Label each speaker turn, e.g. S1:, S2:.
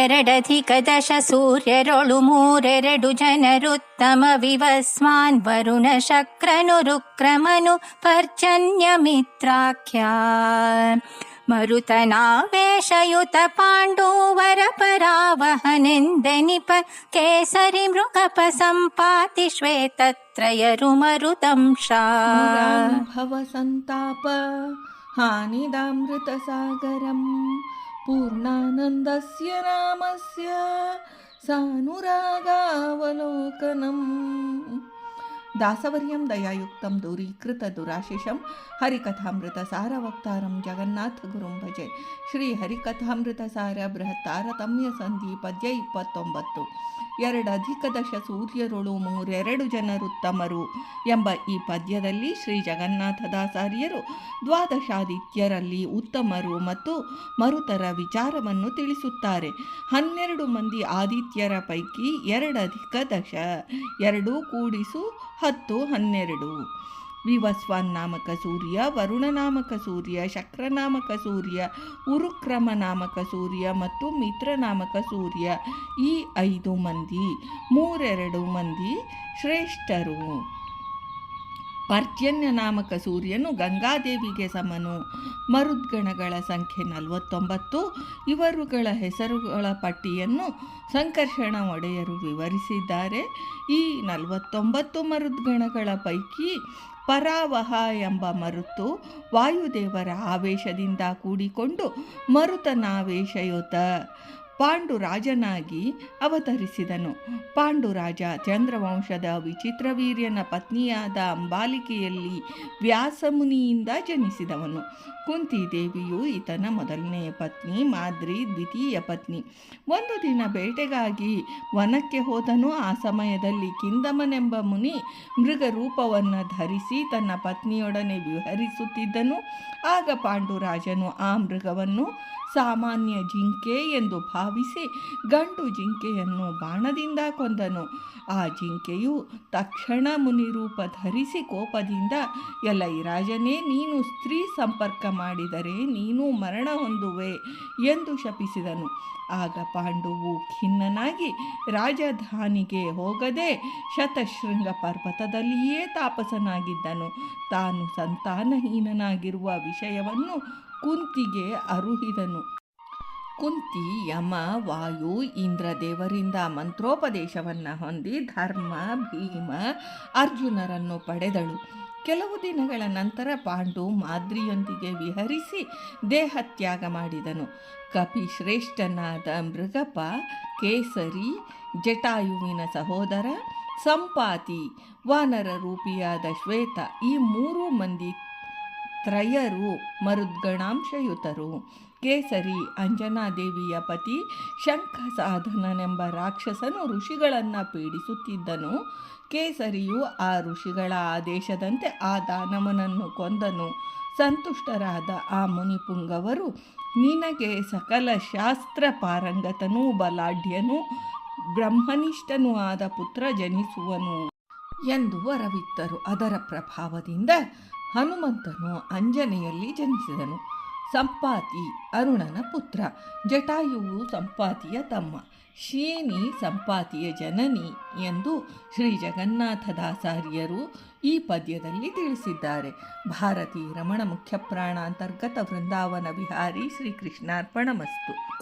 S1: ಎರಡಧಿಕದಶ ಸೂರ್ಯರೊಳು ಮೂರೆರಡು ಜನರುತ್ತಮ ವಿವಸ್ವಾನ್ ವರುಣ ಶಕ್ರನು ರುಕ್ರಮನು ಪರ್ಜನ್ಯ ಮಿತ್ರಾಖ್ಯ ಮರುತನಾವೇಶಯುತ ಪಾಂಡೂವರ ಪರಾವಹನೆಂದೆನಿಪ ಕೇಸರಿ ಮೃಗಪ ಸಂಪಾತಿ ಶ್ವೇತತ್ರಯರು ಮರುದಂಶ
S2: भवसन्ताप हानिदामृतसागरं पूर्णानन्दस्य रामस्य सानुरागावलोकनम्। दासवर्यं दयायुक्तं दूरीकृतदुराशिषं हरिकथामृतसारवक्तारं जगन्नाथगुरुं भजे श्रीहरिकथामृतसार बृहत्तारतम्यसन्धि पद्य इಪ್ಪತ್ತೊಂಬತ್ತು ಸಂಧಿ ಅಧಿಕ ದಶ ಸೂರ್ಯರುಳು ಮೂರೆರಡು ಜನರುತ್ತಮರು ಎಂಬ ಈ ಪದ್ಯದಲ್ಲಿ ಶ್ರೀ ಜಗನ್ನಾಥದಾಸಾರ್ಯರು ದ್ವಾದಶಾದಿತ್ಯರಲ್ಲಿ ಉತ್ತಮರು ಮತ್ತು ಮರುತರ ವಿಚಾರವನ್ನು ತಿಳಿಸುತ್ತಾರೆ. ಹನ್ನೆರಡು ಮಂದಿ ಆದಿತ್ಯರ ಪೈಕಿ ಎರಡಧಿಕ ದಶ, ಎರಡು ಕೂಡಿಸು ಹತ್ತು ಹನ್ನೆರಡು. ವಿವಸ್ವಾನ್ ನಾಮಕ ಸೂರ್ಯ ವರುಣ ನಾಮಕ ಸೂರ್ಯ ಶಕ್ರ ನಾಮಕ ಸೂರ್ಯ ಉರುಕ್ರಮ ನಾಮಕ ಸೂರ್ಯ ಮತ್ತು ಮಿತ್ರ ನಾಮಕ ಸೂರ್ಯ. ಈ ಐದು ಮಂದಿ, ಮೂರೆರಡು ಮಂದಿ ಶ್ರೇಷ್ಠರು. ಪರ್ಜನ್ಯ ನಾಮಕ ಸೂರ್ಯನು ಗಂಗಾದೇವಿಗೆ ಸಮನು. ಮರುದ್ಗಣಗಳ ಸಂಖ್ಯೆ ನಲವತ್ತೊಂಬತ್ತು. ಇವರುಗಳ ಹೆಸರುಗಳ ಪಟ್ಟಿಯನ್ನು ಸಂಕರ್ಷಣ ಒಡೆಯರು ವಿವರಿಸಿದ್ದಾರೆ. ಈ ನಲವತ್ತೊಂಬತ್ತು ಮರುದ್ಗಣಗಳ ಪೈಕಿ ಪರಾವಹ ಎಂಬ ಮರುತು ವಾಯುದೇವರ ಆವೇಶದಿಂದ ಕೂಡಿಕೊಂಡು ಮರುತನಾವೇಶಯುತ. ಪಾಂಡುರಾಜನಾಗಿ ಅವತರಿಸಿದನು. ಪಾಂಡುರಾಜ ಚಂದ್ರವಂಶದ ವಿಚಿತ್ರವೀರ್ಯನ ಪತ್ನಿಯಾದ ಅಂಬಾಲಿಕೆಯಲ್ಲಿ ವ್ಯಾಸಮುನಿಯಿಂದ ಜನಿಸಿದವನು. ಕುಂತಿದೇವಿಯು ಈತನ ಮೊದಲನೆಯ ಪತ್ನಿ, ಮಾದ್ರಿ ದ್ವಿತೀಯ ಪತ್ನಿ. ಒಂದು ದಿನ ಬೇಟೆಗಾಗಿ ವನಕ್ಕೆ ಹೋದನು. ಆ ಸಮಯದಲ್ಲಿ ಕಿಂದಮನೆಂಬ ಮುನಿ ಮೃಗ ರೂಪವನ್ನು ಧರಿಸಿ ತನ್ನ ಪತ್ನಿಯೊಡನೆ ವಿಹರಿಸುತ್ತಿದ್ದನು. ಆಗ ಪಾಂಡುರಾಜನು ಆ ಮೃಗವನ್ನು ಸಾಮಾನ್ಯ ಜಿಂಕೆ ಎಂದು ಭಾವಿಸಿ ಗಂಡು ಜಿಂಕೆಯನ್ನು ಬಾಣದಿಂದ ಕೊಂದನು. ಆ ಜಿಂಕೆಯು ತಕ್ಷಣ ಮುನಿರೂಪ ಧರಿಸಿ ಕೋಪದಿಂದ, ಎಲೈ ರಾಜನೇ, ನೀನು ಸ್ತ್ರೀ ಸಂಪರ್ಕ ಮಾಡಿದರೆ ನೀನು ಮರಣ ಹೊಂದುವೆ ಎಂದು ಶಪಿಸಿದನು. ಆಗ ಪಾಂಡುವು ಖಿನ್ನನಾಗಿ, ರಾಜಧಾನಿಗೆ ಹೋಗದೆ ಶತಶೃಂಗ ಪರ್ವತದಲ್ಲಿಯೇ ತಾಪಸನಾಗಿದ್ದನು. ತಾನು ಸಂತಾನಹೀನನಾಗಿರುವ ವಿಷಯವನ್ನು ಕುಂತಿಗೆ ಅರುಹಿದನು. ಕುಂತಿ ಯಮ, ವಾಯು, ಇಂದ್ರ ದೇವರಿಂದ ಮಂತ್ರೋಪದೇಶವನ್ನು ಹೊಂದಿ ಧರ್ಮ, ಭೀಮ, ಅರ್ಜುನರನ್ನು ಪಡೆದಳು. ಕೆಲವು ದಿನಗಳ ನಂತರ ಪಾಂಡು ಮಾದ್ರಿಯೊಂದಿಗೆ ವಿಹರಿಸಿ ದೇಹತ್ಯಾಗ ಮಾಡಿದನು. ಕಪಿ ಶ್ರೇಷ್ಠನಾದ ಮೃಗಪ ಕೇಸರಿ, ಜಟಾಯುವಿನ ಸಹೋದರ, ಸಂಪಾತಿ, ವಾನರ ರೂಪಿಯಾದ ಶ್ವೇತ ಈ ಮೂರು ಮಂದಿ ತ್ರಯರು ಮರುದ್ಗಣಾಂಶಯುತರು. ಕೇಸರಿ ಅಂಜನಾದೇವಿಯ ಪತಿ ಶಂಖ ಸಾಧನನೆಂಬ ರಾಕ್ಷಸನು ಋಷಿಗಳನ್ನು ಪೀಡಿಸುತ್ತಿದ್ದನು. ಕೇಸರಿಯು ಆ ಋಷಿಗಳ ಆದೇಶದಂತೆ ಆ ದಾನವನನ್ನು ಕೊಂದನು. ಸಂತುಷ್ಟರಾದ ಆ ಮುನಿಪುಂಗವರು, ನಿನಗೆ ಸಕಲ ಶಾಸ್ತ್ರ ಪಾರಂಗತನೂ ಬಲಾಢ್ಯನೂ ಬ್ರಹ್ಮನಿಷ್ಠನೂ ಆದ ಪುತ್ರ ಜನಿಸುವನು. ಎಂದು ವರವಿತ್ತರು. ಅದರ ಪ್ರಭಾವದಿಂದ ಹನುಮಂತನು ಅಂಜನೆಯಲ್ಲಿ ಜನಿಸಿದನು. ಸಂಪಾತಿ ಅರುಣನ ಪುತ್ರ. ಜಟಾಯುವು ಸಂಪಾತಿಯ ತಮ್ಮ. ಶೇನಿ ಸಂಪಾತಿಯ ಜನನಿ ಎಂದು ಶ್ರೀ ಜಗನ್ನಾಥದಾಸಾರ್ಯರು ಈ ಪದ್ಯದಲ್ಲಿ ತಿಳಿಸಿದ್ದಾರೆ. ಭಾರತೀ ರಮಣ ಮುಖ್ಯಪ್ರಾಣ ಅಂತರ್ಗತ ವೃಂದಾವನ ವಿಹಾರಿ ಶ್ರೀಕೃಷ್ಣಾರ್ಪಣಮಸ್ತು.